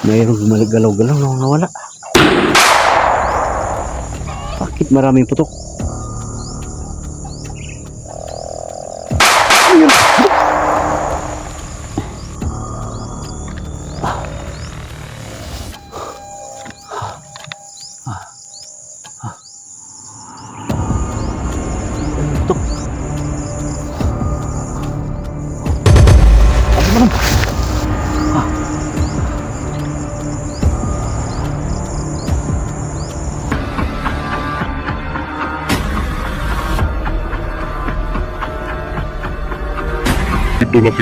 Mayroong gumalaw-galaw na nawala. Bakit maraming putok?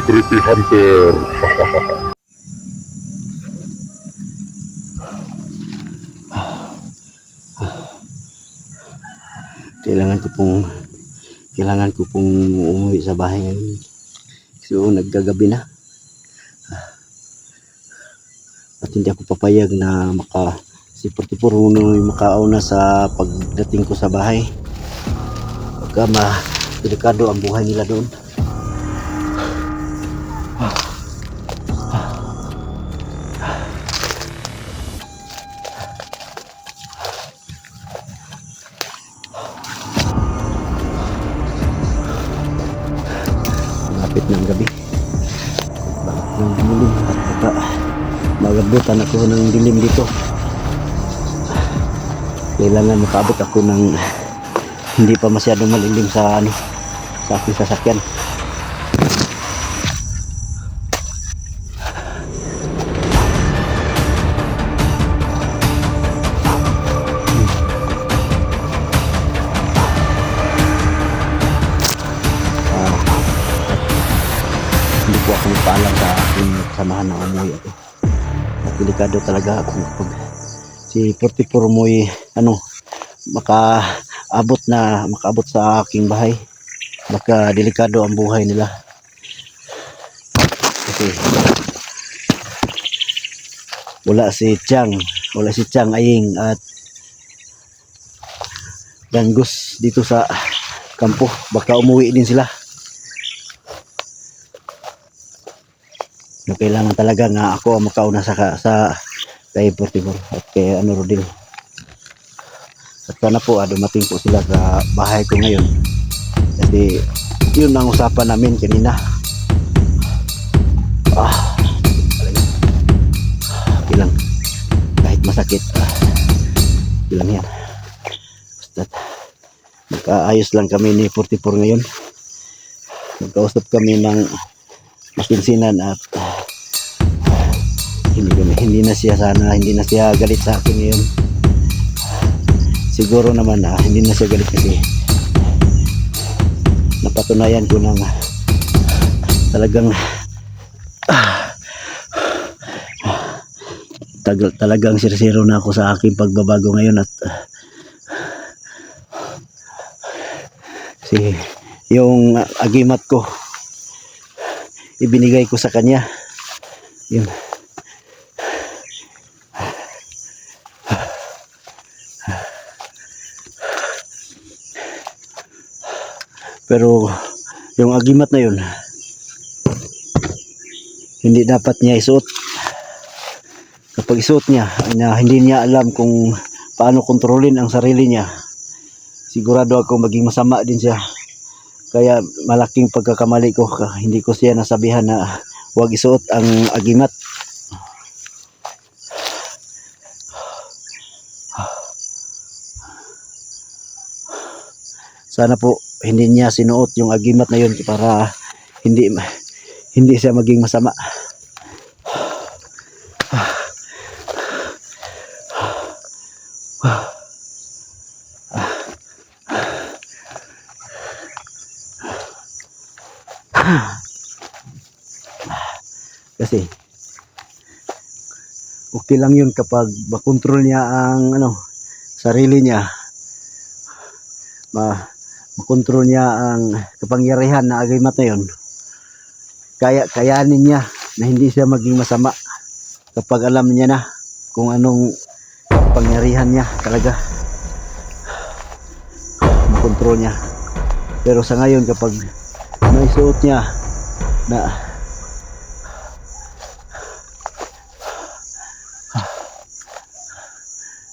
Creepy Hunter. kailangan ko pong kailangan ko pong umuwi sa bahay ngayon. So naggagabi na. At hindi ako papayag na maka si 44 Uno yung makauna sa pagdating ko sa bahay. Baka ma delikado ang buhay nila doon. Malapit ng gabi. Bakit ng dilim at baka magabutan ako ng dilim dito. Kailangan makaabot ako ng hindi pa masyadong malilim sa ano sa aking sasakyan. Delikado talaga ako pag si 44 mo'y ano makaabot na makaabot sa aking bahay. Baka delikado ang buhay nila. Kasi wala si Chang, wala si Chang Aying at Dangus dito sa kampo. Baka umuwi din sila. Na kailangan talaga nga ako ang makauna sa sa kay 44 at kay ano Rodil. At sana po ah, dumating po sila sa bahay ko ngayon. Kasi yun ang usapan namin kanina. Ah okay lang kahit masakit ah, okay lang yan. Basta magkaayos lang kami ni 44 ngayon. Magkausap kami ng makinsinan at hindi, hindi na siya sana hindi na siya galit sa akin ngayon. Siguro naman ah, hindi na siya galit kasi napatunayan ko na nga. Talagang ah, tagal, talagang sirsiro na ako sa aking pagbabago ngayon at ah, yung agimat ko ibinigay ko sa kanya. Yun pero yung agimat na yun hindi dapat niya isuot. Kapag isuot niya na hindi niya alam kung paano kontrolin ang sarili niya sigurado ako maging masama din siya. Kaya malaking pagkakamali ko hindi ko siya nasabihan na huwag isuot ang agimat sana po hindi niya sinuot yung agimat na yun para hindi hindi siya maging masama. Kasi okay lang yun kapag makontrol niya ang ano sarili niya. Ma makontrol niya ang kapangyarihan na agimat na yun kaya kayanin niya na hindi siya maging masama kapag alam niya na kung anong kapangyarihan niya talaga. Makontrol niya. Pero sa ngayon kapag may suot niya na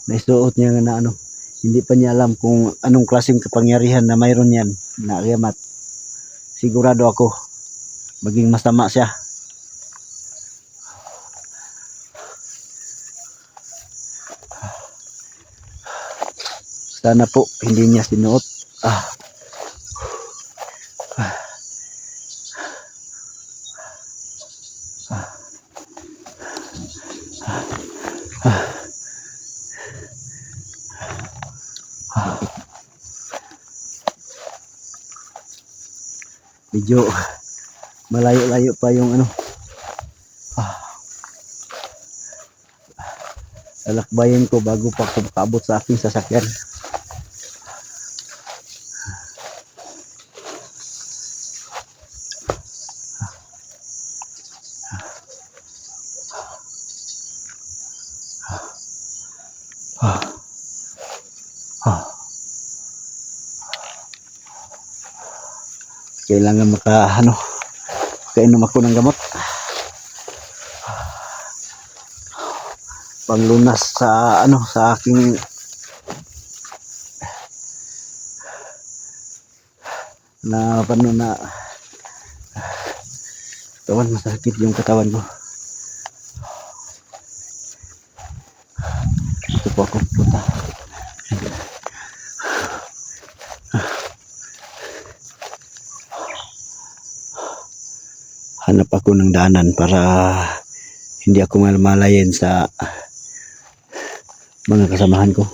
naisuot niya na ano, hindi pa niya alam kung anong klaseng kapangyarihan na mayroon yan na kiamat. Sigurado ako, maging masama siya. Sana po hindi niya sinuot. Ah. Medyo malayo-layo pa yung ano. Ah. Lalakbayin ko bago pa ako makaabot sa aking sasakyan. Kailangan maka ano kainom ako ng gamot. Panglunas sa ano sa aking na paano na kawan masakit yung katawan ko. Ito po ako punta hanap ako ng daanan para hindi ako malmalayan sa mga kasamahan ko.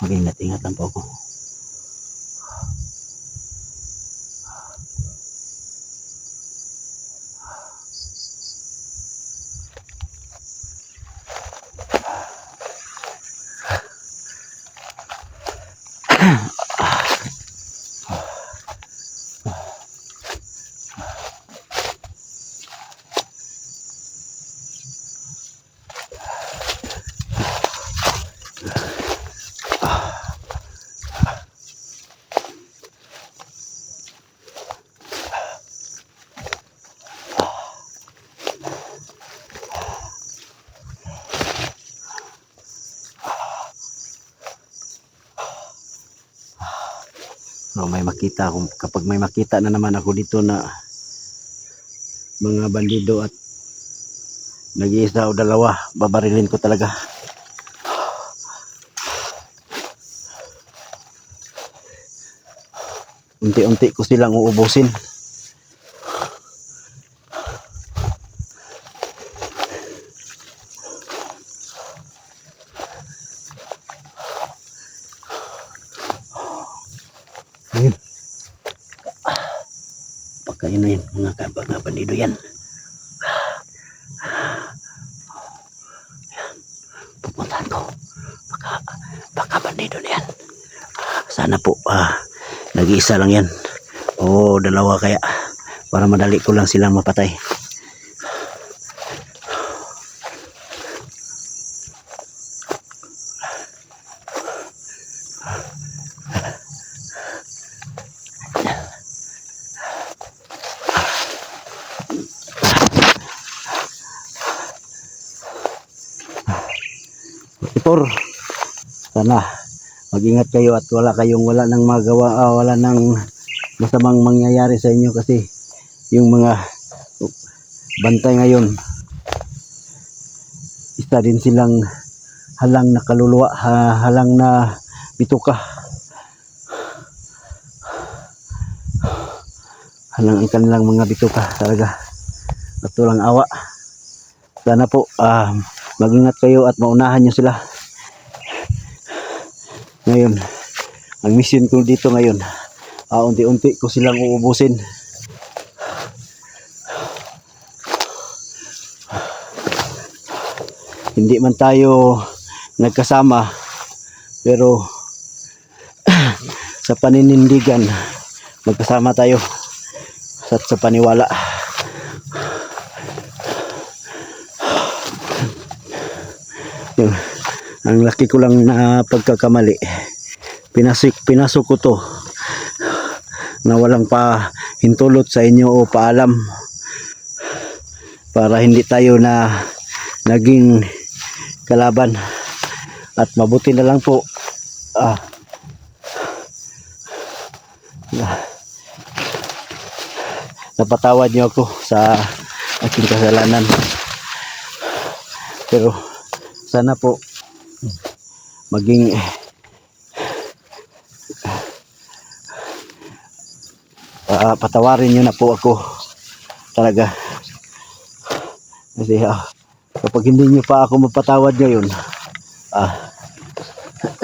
Mag-ingat-ingat lang po ako. So, may makita kung kapag may makita na naman ako dito na mga bandido at nag-iisa o dalawa, babarilin ko talaga. Unti-unti ko silang uubusin. Pagkain na yun, mga mga bandido yan. Pupuntahan ko. Baka, baka bandido na yan. Sana po, ah, nag-iisa lang yan. O dalawa kaya. Para madali ko lang silang mapatay. Sana mag-ingat kayo at wala kayong wala nang magawa, ah, wala nang masamang mangyayari sa inyo kasi yung mga bantay ngayon isa din silang halang na kaluluwa, ha- halang na bituka. Halang ang kanilang mga bituka talaga. At walang awa. Sana po ah, mag-ingat kayo at maunahan nyo sila. Ngayon, ang mission ko dito ngayon, ah, unti-unti ko silang uubusin. Hindi man tayo nagkasama, pero sa paninindigan, magkasama tayo at sa paniwala. Yun. Ang laki ko lang na pagkakamali. Pinasok, pinasok ko to. Na walang pa hintulot sa inyo o paalam. Para hindi tayo na naging kalaban. At mabuti na lang po. Ah, na, napatawad niyo ako sa aking kasalanan. Pero sana po maging ah, patawarin niyo na po ako. Talaga. Kasi ah, kapag hindi niyo pa ako mapatawad ngayon ah.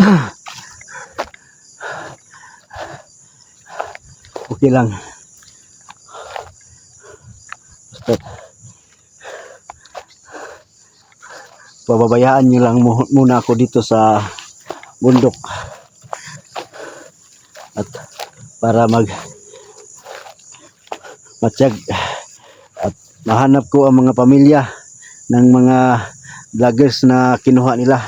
Okay lang pababayaan niyo lang mu- muna ako dito sa bundok. At para mag matsyag at mahanap ko ang mga pamilya ng mga vloggers na kinuha nila.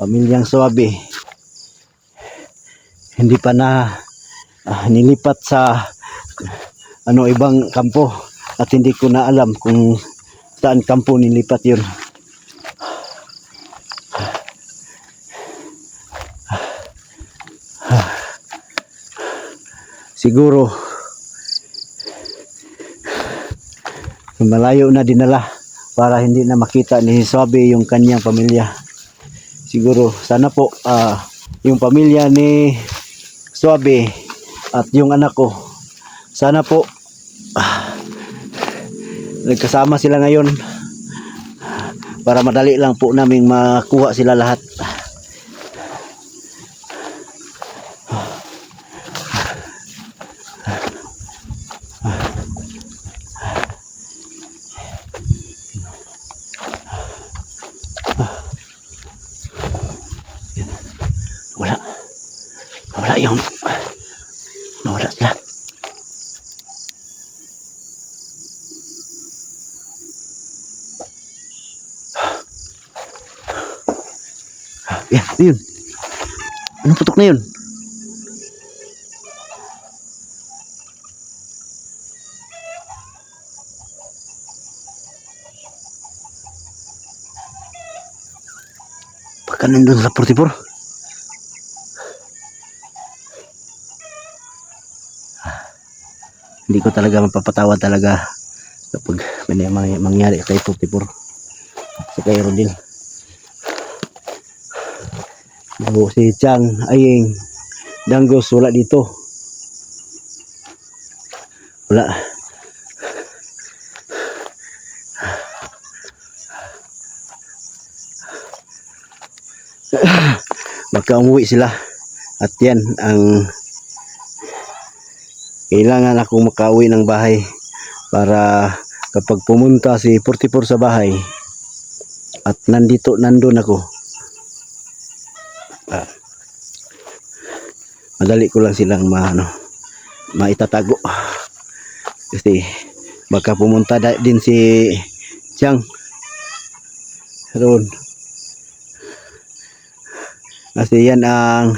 Pamilyang Suabe hindi pa na ah, nilipat sa ano ibang kampo. At hindi ko na alam kung saan kampo nilipat yun. Siguro malayo na dinala para hindi na makita ni Suabe yung kanyang pamilya. Siguro sana po ah, yung pamilya ni Suabe at yung anak ko sana po nagkasama sila ngayon. Para madali lang po naming makuha sila lahat yan yun. Anong putok na yun Baka nandun sa 44 hindi ko talaga mapapatawad talaga. Kapag may mangyari kay 44 sa kay Rodil o si Chang Aying Danggos wala dito. Wala. Baka umuwi sila. At yan ang kailangan akong makauwi ng bahay para kapag pumunta si 44 sa bahay at nandito nandun ako ah, madali ko lang silang ma, ano, maitatago. Kasi baka pumunta din si Chang. Roon. Kasi yan ang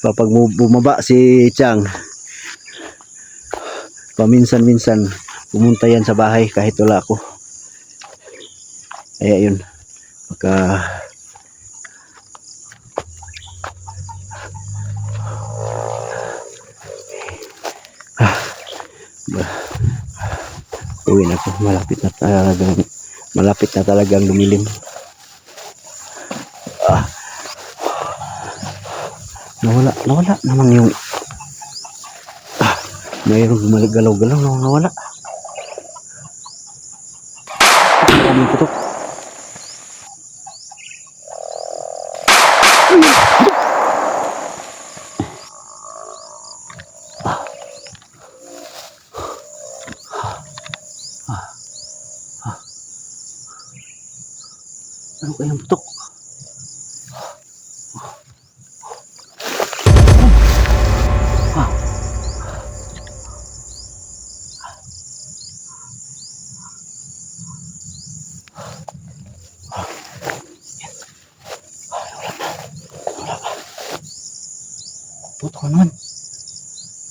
kapag bu- bumaba si Chang. Paminsan-minsan pumunta yan sa bahay kahit wala ako. Kaya yun baka uwi na ako malapit na talagang malapit na talagang lumilim ah nawala nawala naman yung mayroong gumagalaw-galaw na nawala. Ano yung putok? Ano kayang putok? Putok ka naman.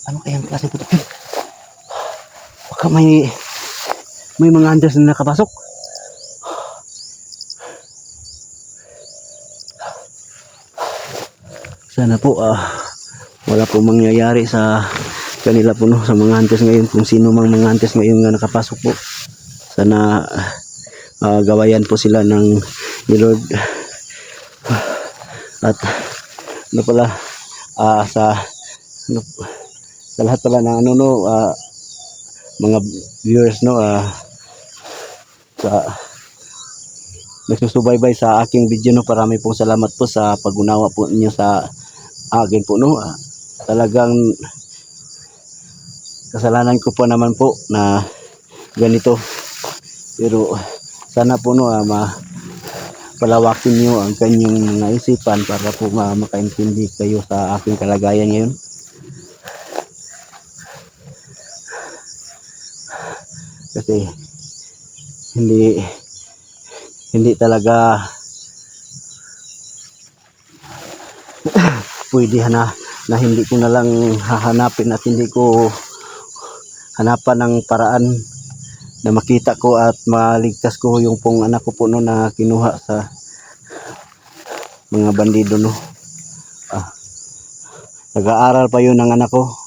Ano kayang klase putok yun? Baka may may mga hunters na nakapasok. Sana po ah wala po mangyayari sa kanila po no, sa mga hunters ngayon kung sino mang mga hunters ngayon nga nakapasok po. Sana ah, gawayan po sila ng ni Lord. At ano pala ah, sa ano, sa lahat pala ng ano no ah, mga viewers no ah, sa nagsusubaybay sa aking video no. Parami pong salamat po sa pag-unawa po ninyo sa akin po no. Ah, talagang kasalanan ko po naman po na ganito. Pero sana po no ah, ma palawakin niyo ang kanyang isipan para po ma makaintindi kayo sa aking kalagayan ngayon kasi hindi hindi talaga pwede na na hindi ko na lang hahanapin at hindi ko hanapan ng paraan na makita ko at maligtas ko yung pong anak ko po no na kinuha sa mga bandido no. Ah, nag-aaral pa yun ng anak ko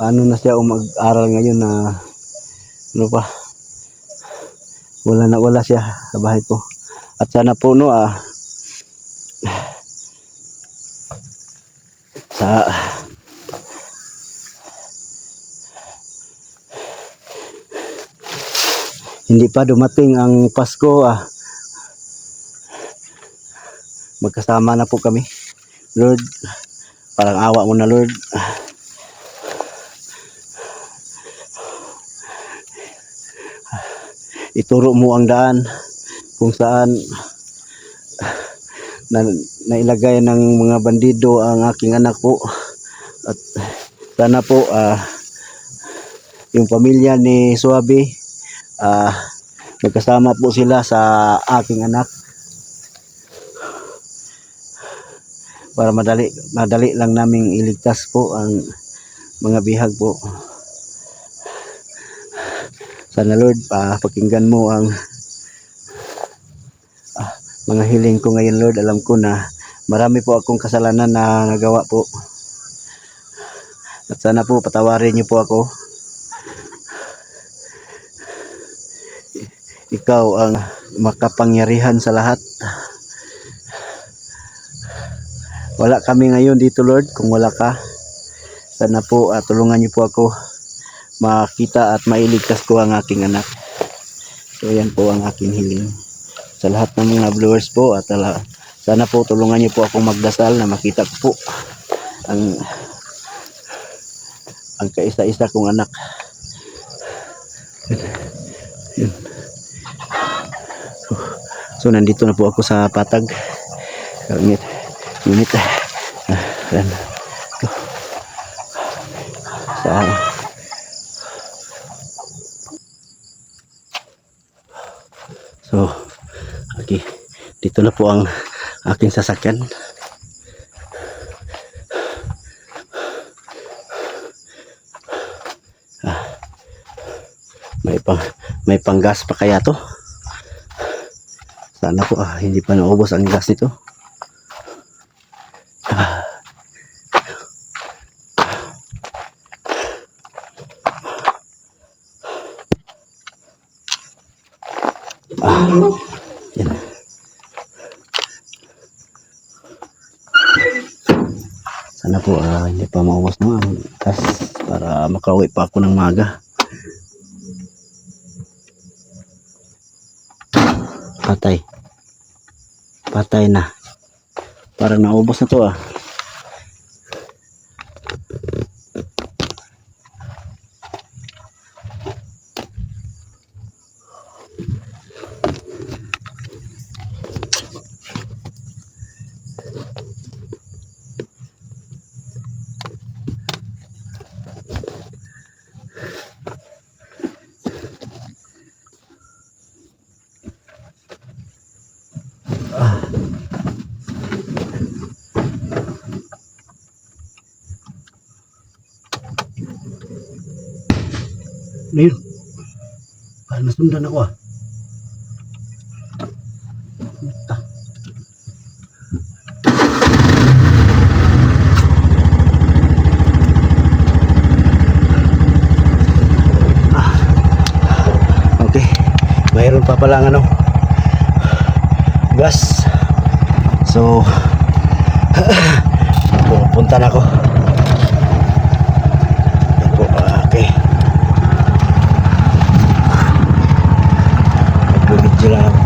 paano na siya mag-aral ngayon na ano pa? Wala na wala siya sa bahay ko. At sana po no ah sa hindi pa dumating ang Pasko ah magkasama na po kami. Lord parang awa mo na Lord ituro mo ang daan kung saan na, nailagay ng mga bandido ang aking anak po. At sana po ah, yung pamilya ni Suabe ah, nagkasama po sila sa aking anak. Para madali madali lang naming iligtas po ang mga bihag po sana Lord ah, pakinggan mo ang ah, mga hiling ko ngayon Lord. Alam ko na marami po akong kasalanan na nagawa po. At sana po patawarin niyo po ako. Ikaw ang makapangyarihan sa lahat. Wala kami ngayon dito Lord. Kung wala ka sana po ah, tulungan niyo po ako makita at mailigtas ko ang aking anak. So yan po ang aking hiling. Sa lahat ng mga viewers po at ala, sana po tulungan niyo po akong magdasal na makita ko po ang ang kaisa-isa kong anak. So nandito na po ako sa patag. Ngunit ngunit ah, yan. sa So, okay. Dito na po ang aking sasakyan. Ah, may pang may panggas pa kaya to? Sana po ah, hindi pa naubos ang gas nito. Ah. Ah, Po ah, hindi pa maubos no ang gas para makauwi pa ako ng maga. Patay. Patay na. Parang naubos na to ah. Ako ah. Ah. Okay. Mayroon pa palang ano. Gas. So, pupunta na ako. Yan po, ah, okay. Magbibidyo lang ako.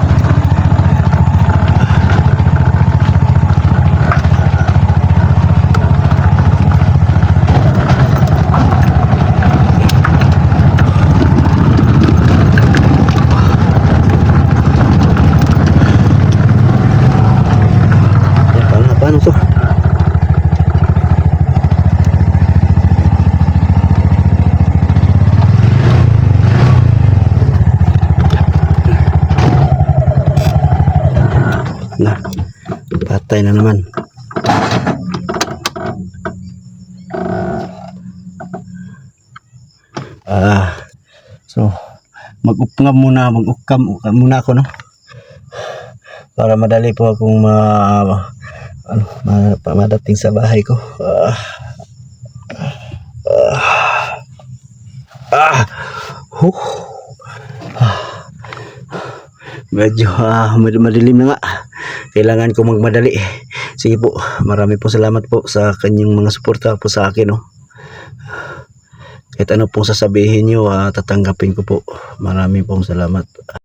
Yan, paano, to? na patay na naman ah so mag-upngam muna mag-ukam ukam muna ako no para madali po akong ma ano ma, madating sa bahay ko. Ah. Ah, ah. Huh. medyo ah, mad- madilim na nga. Kailangan ko magmadali. Sige po marami po salamat po sa kanyang mga suporta po sa akin no kahit ano pong sasabihin nyo ah, tatanggapin ko po. Marami pong salamat